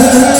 Música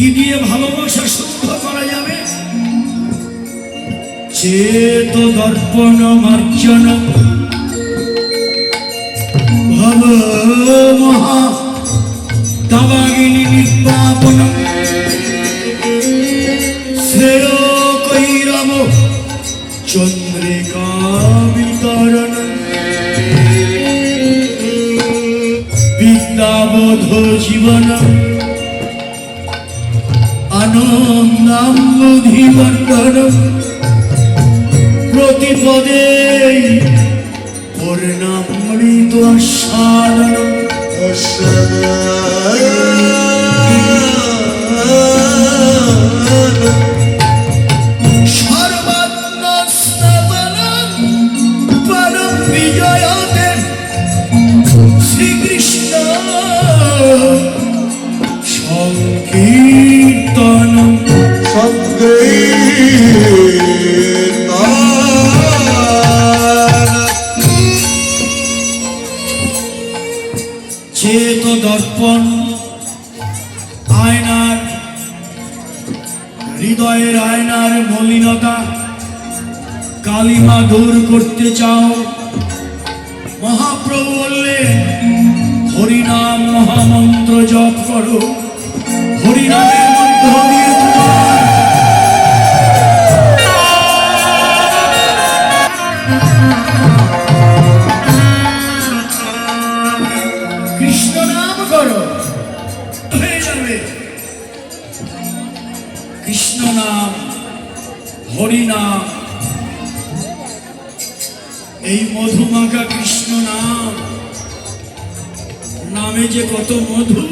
কি দিয়ে ভালোবাসা শুদ্ধ করা যাবে? চেত দর্পণ মার্জন ভব মহা দাবাগিনী নির্বাপন। नाम কালিমা দূর করতে চাও? মহাপ্রভু বললেন হরিনাম মহামন্ত্র জপ করো। এই মধুমাখা কৃষ্ণ নাম। নামে যে কত মধু।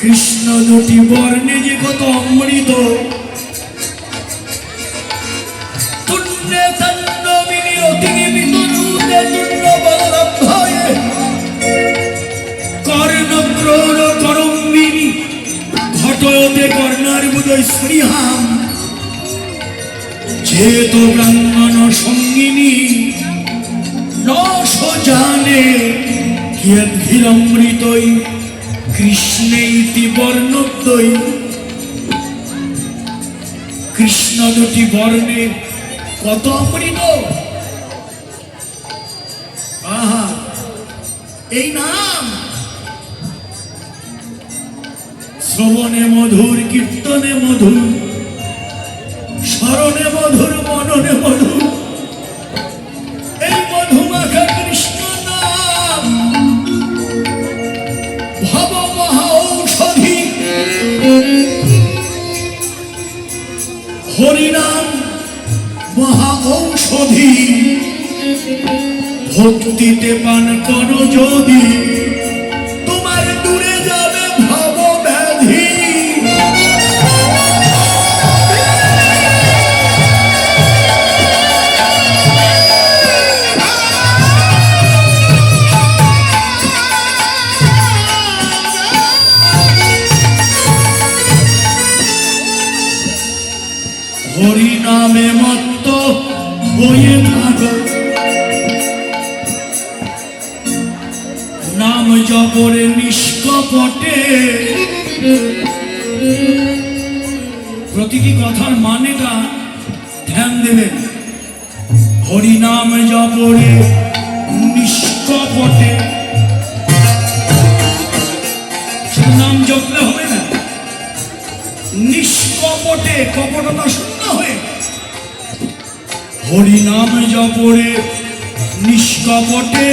কৃষ্ণ দুটি বর্ণে যে কত অমৃত। কর্ণক্রোণ করম্বিনী। ঘটয়তে কর্ণার্বুদয় শ্রীহাম। চেত ব্রাহ্মণ সঙ্গিনী নশ জানে কিয়দ্ভিরমৃতই কৃষ্ণেইতি বর্ণদ্বৈ কৃষ্ণ দুটি বর্ণে কত অমৃত আহা, এই নাম! শ্রবণে মধুর, কীর্তনে মধুর স্মরণে মধুর, মননে মধুর। এই মধুমাখা কৃষ্ণ নাম। ভব মহা ঔষধি হরিনাম মহা ঔষধি ভক্তিতে পান করো যদি। নামে মত্ত হয়ে থাকো। নাম জপরে নিষ্কপটে। প্রতিটি কথার মানেটা ধ্যান দেবেন হরিনাম জপরে নিষ্কপটে। নাম জপলে হবে না, নিষ্কপটে, কপটতা হরিনাম জপরে নিষ্কপটে।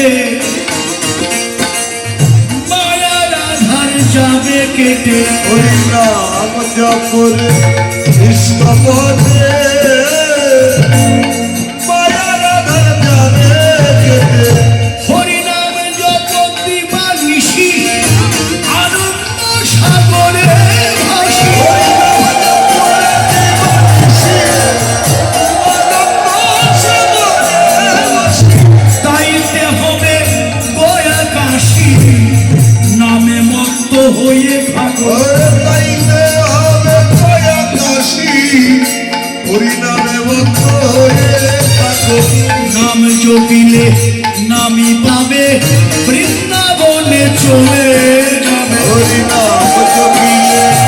যাবে কেটে। হরিনাম জপরে নিষ্কপটে। নাম জপিলে নামি পাবে বৃন্দাবনে চলে যাবে। হরিনাম জপিলে।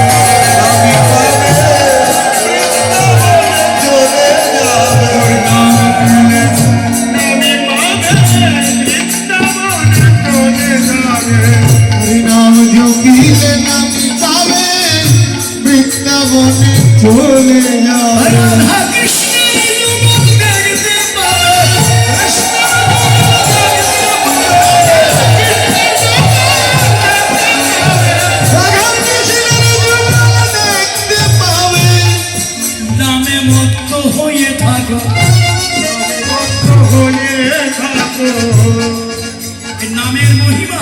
নামের মহিমা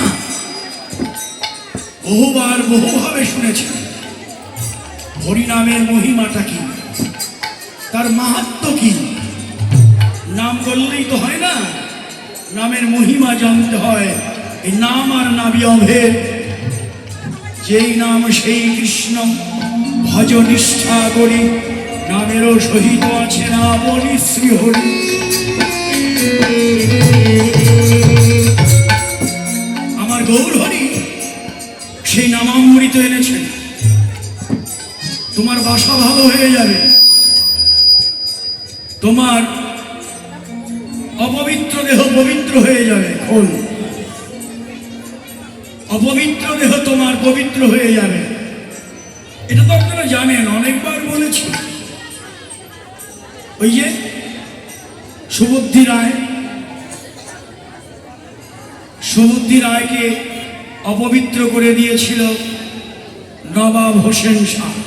বহুবার বহুভাবে শুনেছি। হরিনামের মহিমাটা কি? তার মাহাত্ম কি? নাম বললেই তো হয় না। নামের মহিমা জানতে হয়। এই নাম আর নাবি অভেদ। যেই নাম সেই কৃষ্ণ ভজ নিষ্ঠা করি। নামেরও সহিত আছে না বলি শ্রী হরি। আমার গৌর হরি, সেই নামামৃত এনেছেন। তোমার বাসা ভালো হয়ে যাবে। তোমার অপবিত্র দেহ পবিত্র হয়ে যাবে, খোল। অপবিত্র দেহ তোমার পবিত্র হয়ে যাবে। এটা তো আপনারা জানেন, অনেকবার বলেছি। ওই যে সুবুদ্ধি রায়। সুবুদ্ধি রায়কে অপবিত্র করে দিয়েছিল নবাব হোসেন শাহ।